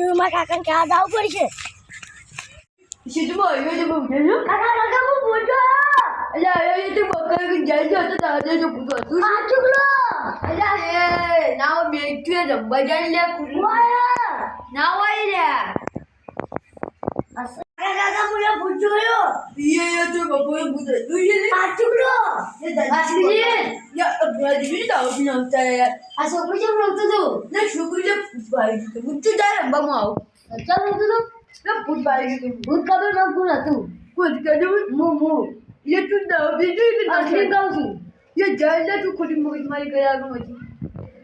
ટીવીમાં કાકાને ક્યાં જવું પડશે આવ્યો છે બહુ જજો કાકા કાકા હું બોલતો એટલે આવ્યો તો બકર કે જાય છે તો તારે જો પૂછો તું આ ચુકલો અલ્યા એ ના બેઠું રંબા બજાઈ લે ના હોય લે દાદા મને ભૂત જોયો ઈએ યે તો બબોય ભૂત જોયું આ છોકરો. એ દાદા યે અભરાજી તો આવી નહોતા યાર આ છોકરો જેમ રમતો તો. ને છોકરો જે ભાઈ તો ભૂત તો તારે રમવામાં આવ. ચાલ રમતો તો. ને ભૂત ભાઈ તો ભૂત કાબે ન કોણ હતું. કોણ કદું મો મો. યે તું દાવ બીજું કે અસલી ગાવ છું. યે જાય તું ખોટી મોજ મારી ગયા આગળ હતી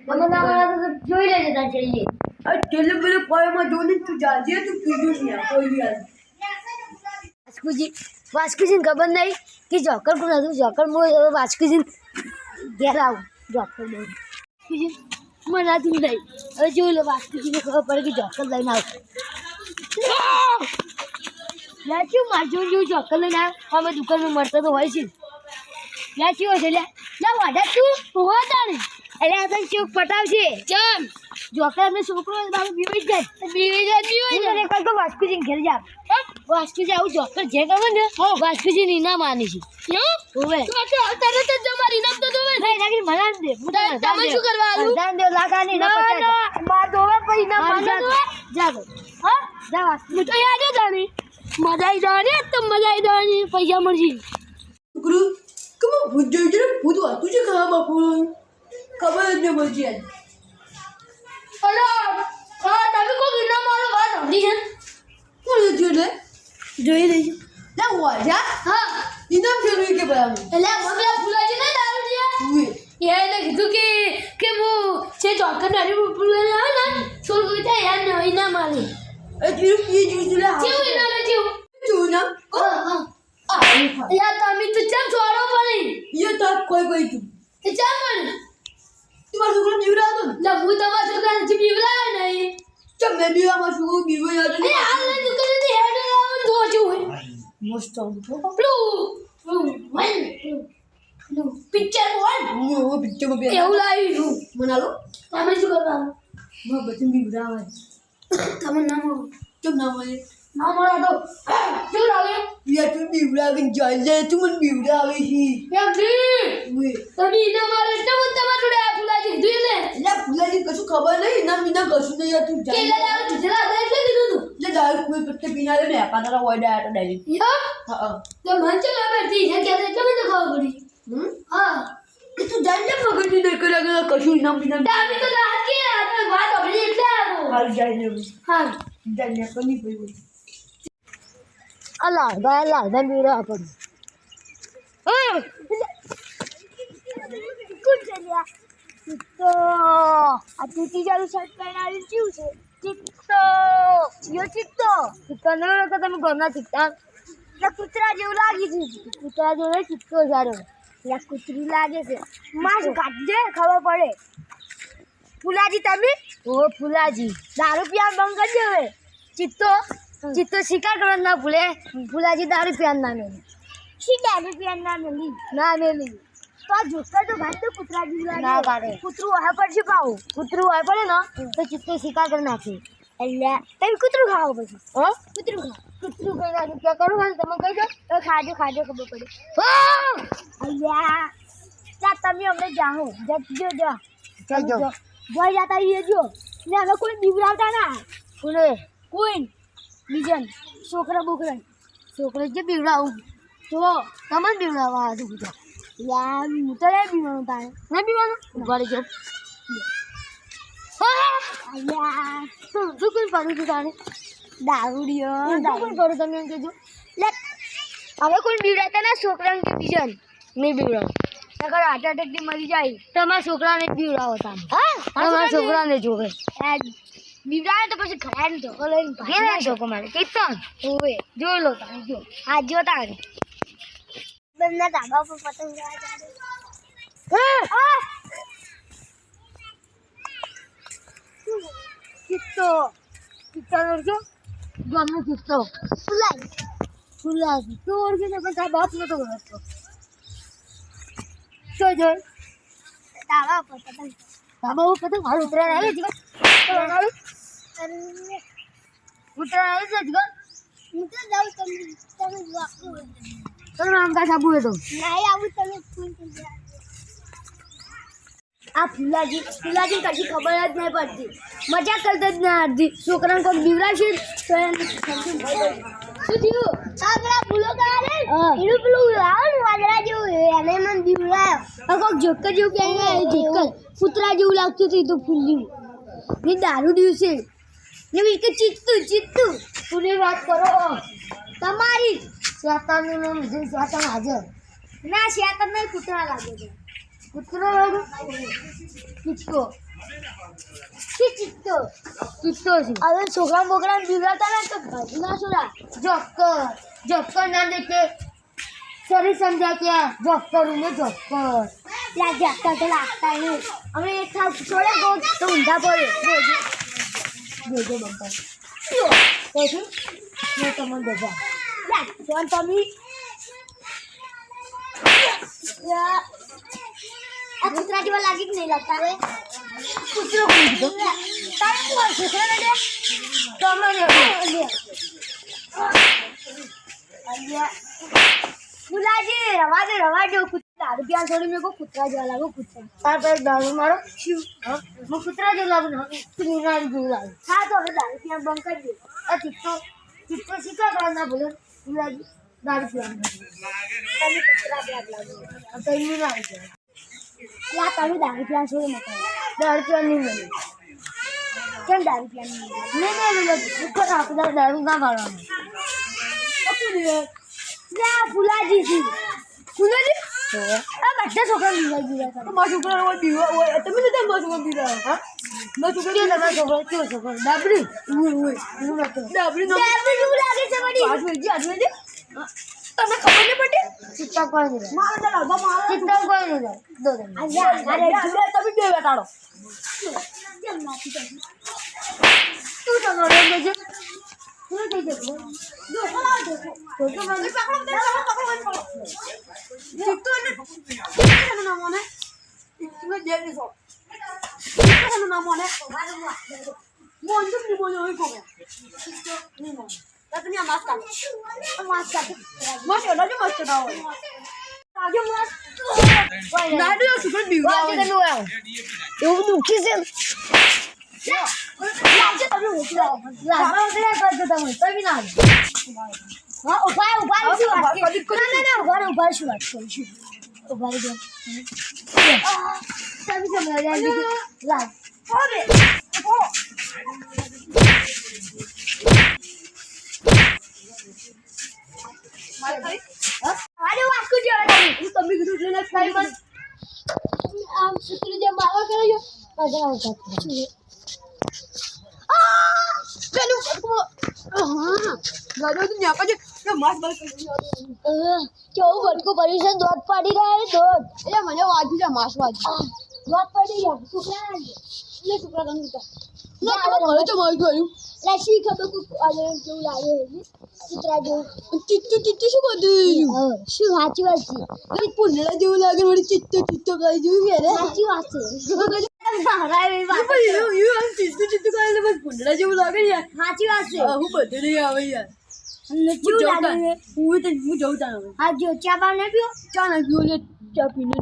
મને ના મળે તો જોઈ લેજે તાર ચલીએ આ ચલે બોલે પાયમાં જોને તું જાજે તું કીધું નહીં કોઈ યાર વાસ્કુજી વાસ્કુજીને ખબર નહીં કે જોકર કોણ હતું? જોકર હું હવે વાસ્કુજી ઘેર આવું. જોકર બહુ વાસ્કુજી, મને હતું નહીં હવે જોઈ લો, વાસ્કુજીને ખબર પડે કે જોકર લઈને આવું. લે શું માર જોકર લઈને આવ્યો અમે દુકાનમાં મળતા તો હોય છે. લે શું લે. લે વાડા તું. હોવા તાણે. એટલે આ તને ચૂક પટાવશે. જોકે અમે છોકરો બાબુ બીવી જાય. બીવી જાય બીવી જાય. એક તો વાસ્કુજી ઘેર જા. વાસ્કુજી આવું જોકર જે ગમે ને વાસ્કુજી ની ના માની છે. ઓવે તરત જ મારી નામ તો દોવે નહીં નાખી મલાન દે. તમે શું કરવા આવું દાન દે લાગા ની ના પચાય બાર દોવે પછી ના માન દોવે જા ગો હા? જા વાસ્કુજી તો યાદ જ આની મજા આવી જવાની તો મજા આવી જવાની પૈસા મળશે. છોકરું કમ ભૂત જોઈ જરે ભૂત વાતું છે ખાવા બાપુ ખબર જ ન મળી અરે તમે કોઈ ગીરના મારો વાત સાંભળી છે કોણ જોયું એટલે જોઈ લઈ લે વાજા હા. ઇનામ ફેરવી કે બરાબર એટલે મગલા ફૂલાજી ને દારૂ દે. એ. એને કીધું કે કે હું છે ચોકર ને હરી ફૂલાજી આવે ને છોડ કોઈ થાય યાર ને ઇનામ આલે. એ જીરું પી જીરું જીરું જીવું ઇનામ એ જીવું. જીવું ના હા યાર તમે તો ચમ છોડો પડી યો તો કોઈ કોઈ તું ચમ પડી તમારો છોકરો બીવરાયો હતો ને? હું તમારા છોકરાને જે બીવરાયો નહીં. ચમ મેં બી અમાર છોકરો બીવરાયો હતો એ હાલ ને દુકાને થી હેડ આવન દો જો most of blue blue one blue picture one હું હું પિક્ચરમાં એવું લાવી છું. મનાલો. તમે શું કરવાનું? મેં બચન બીવરાવા તમે નામ ચમ નામ હોય? તું. બીવડાવીને જાય તું મને બીવડાવે છે. ફૂલાજી કશું ખબર નહીં? ના મીના કશું નહીં હતું. તું કે જાણ એટલે દારૂ કીધેલા હતા એટલે કીધું તું? એટલે દારૂ કોઈ પત્તે પીના લે મેં હોય ડાયા તો ડાયરી. યા હા તો મન છે પડતી જે કહેતા એટલે મને ખબર પડી. હમ? હા. તું જાણ લે મગજની નહીં કર્યા કરે કશું ના મીના ડાબી તો રાત કે આ વાત આપણી એટલે આવો. હાલ જાય ને હા લે કની પડી અલા ગા અલા ધન બીરા પડી હા કોણ ચાલ્યા? ચિત્તો આ તૂટી જારું શર્ટ પહેરાવી ચીવું છે? ચિત્તો યો ચિત્તો ચિત્તો ન તો તમે ઘરના ચિત્તા એટલે કૂતરા જેવું લાગે છે. કૂતરા જેવું ચિત્તો જારો એટલે કૂતરી લાગે છે. માસ કાઢજે? ખબર પડે. ફુલાજી તમે? ઓ ફુલાજી. દારૂ પીવાનું બંધ કરી દે હવે. ચિત્તો. ચિત્તો શિકાર કરવા ના ભૂલે. ફુલાજી દારૂ પીવાનું ના મેલી. શી દારૂ પીવાનું ના મેલી? ના મેલી. તો જોતા તો ભાઈ તો કૂતરા જેવું ના પાડે. કૂતરું વાહ પડશે પાવું કૂતરું વાહ પડે ને તો ચિત્તો શિકાર કરી નાખે. એટલે તમે કૂતરું ખાઓ પછી. હો? કૂતરું ખાઓ. કૂતરું ક્યાં કરું હાલ તમે કહી દો. તો ખાજો ખાજો ખબર પડે. અલ્યા ત્યાં તમે અમને જાઓ. જજો જા જજો. જોઈ જતા રહીએ જો. ને કોઈ બીવડાવતા ના. કોને? કોઈ બીજન છોકરા બોકરા છોકરા જે બીવડાવું. તો તમે બીવડાવવા હતું બધા યાર હું તો નહીં બીવાનું તારે. નહીં ઉગાડી જો અલ્યા શું શું કોઈ કરું છું તારે? દારૂડિયો શું કરું તમે એમ કહેજો. લે હવે કોઈ બીવડાતા ના છોકરાને કે બીજા નહીં બીવડાવ. નકર હાર્ટ એટેકથી મરી જાય. તમારા છોકરાને બીવડાવો તમે હા તમારા છોકરાને? જોવે. બીવડાવે તો પછી ઘરે ને ધોકો લઈને ભાગી ધોકો મારે. કીર્તન ઓવે જોઈ લો તમે જો. આ જો તારે. બંને ધાબા પર પતંગ કિત્તો કિત્તો ઓળખ્યો ગામનો કિત્તો ફુલાઈ ફુલાઈ તું ઓળખી ને પણ તારા બાપ નતો ઓળખતો ધાબા પર પતંગ. ધાબા ઉપર પતંગ? મારું ઉતરાય આવે છે કૂતરા આવે? છે જ ગો હું તો જાઉં તમે તમે વાપરો આમ કા સાબુ હતો નહીં આવું તમે આ ફૂલાજી ફૂલાજી કશી ખબર જ નહીં પડતી મજા કરતા જ ના હતી છોકરાને કોઈ બીવડાશે તો એને. શું થયું? આ પેલા ફૂલો હા. એનું પેલું આવે ને વાદળા જેવું એને મને બીવડાયો આ કોઈક જોકર જેવું કે જોકર કૂતરા જેવું લાગતું હતું તો. ફૂલ્યું ને દારૂ દિવસે ને બીજું કે ચીત્તું ચીત્તું તું વાત કરો. શેતાનનું નામ છે શેતાન હાજર. ના શેતાન નહીં કૂતરા લાગે છે. કૂતરો લાગે કિચકો ચિત્તો ચીત્તો છે. હવે છોકરા બોકરા બીવડાતા ને તો ભાજી ના છોડા જોકર જોકર ના દેખે સરી સમજાય કે જોકર ને જોકર પેલા જતા તો લાગતા નહીં. અમે એક થાવ છોડે ગો તો ઊંધા પડે. જોજો. જોજો બંપર. તેથી મેં તમને બધા ફોન તમે યા, આ કૂતરા જેવા લાગી જ નહીં લાગતા રે કૂતરો કોણ કીધો તારે શું હોય છોકરા ને તમે મુલાજી રવા દે રવા દે કૂતરા રૂપિયા છોડી મેં કૂતરા જેવા લાગો કૂતરા તાર પર દારૂ મારો શું હા કૂતરા જેવું લાગુ ને તું નિરાળી જેવું લાગુ હા તો હવે દારૂ પીવાનું બંધ કરી દે આ ટીકો ટીકો શીખા કરવા ના બોલો મુલાજી દારૂ પીવાનું બંધ કરી દે. તમે કૂતરા જેવા લાગો આ તો નિરાળી જેવા યા તમે દારૂ પીવાનું મૂકો દારૂ પીવાનું નહીં મળે કેમ દારૂ પીવાનું નહીં નહીં નહીં મળે આપણે દારૂ ના પાડવાનું ફુલાજી ફુલાજી આ બધા છોકરા મારા બીવા તમે નથી મારા છોકરા બીવા હા? મારા છોકરા તમારા છોકરો કેવો છોકરો ડાબડી? ઓય હું એવું નતું. ડાબડી નો ડાબડી નું લાગે છે વળી. આઠ વેજી આઠ જી. તમને ખબર ન પડી ચિત્તા કોઈ નહીં મારા તો લાગવા મારા ચિત્તા કોઈ નહીં દો દો અરે તમે બે બેટાડો. કેમ માથી તું તો નડે જે તું જશે જો ખલાવ દે તો તો મને ચિત્તો ને ચિત્તો નામ મને? ચિત્તો જેલી સો મોન તો ની મોન હોય કોમે ચિત્તો ની મોન તમે આ માસ્ક કાઢો માસ્ક કાઢો માસ્ક કાઢો માસ્ક કાઢો આજે માસ્ક નાડુ સુપર બીવા વાંચી તને આવ એવું દુખી છે લાવજો તમે ઉતરાવ લાવવા ઉતરા કરજો તમે તમે ના આવજો. હા ઊભા રહો, ઊભા રહો, શું વાત ઊભા કરી? કરી, ના ના ના ઊભા ઊભા શું વાત કરીશું ઊભા રહો. તમે સમજાવી. લાવ અરે અરે વાસ્કુ જેવા તમે તમે કીધું એટલે ના ખાઈ મત આમ સુતરી જે મારવા કરે છો અરે આવ પેલું હા ગાડો તો ન્યા કરી કેવું ભટકું પડ્યું છે દોધ પાડી રહ્યા છે દોધ એટલે મને વાજ્યું છે માસ વાજ્યું દોધ પડી ગયા છોકરા એટલે છોકરા ગમી ના તો તો મારી ગયું લસી ખબર કેવું લાગે કૂતરા જેવું ચિત્તો ચિત્તો શું બધું શું સાચી વાત છે અરે પુનડા જેવું લાગે વળી ચિત્તો ચિત્તો કરી જેવું કે રે સાચી વાત છે. એટલે પુનડા જેવું લાગે યાર સાચી વાત છે હું બધું નહીં આવે યાર. હું. હું તો હું જઉં હવે. આ જો ચા બા ને પીઓ ચા ના પીવું એટલે ચા પીને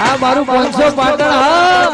આ મારું પાંચસો પાટણ હા.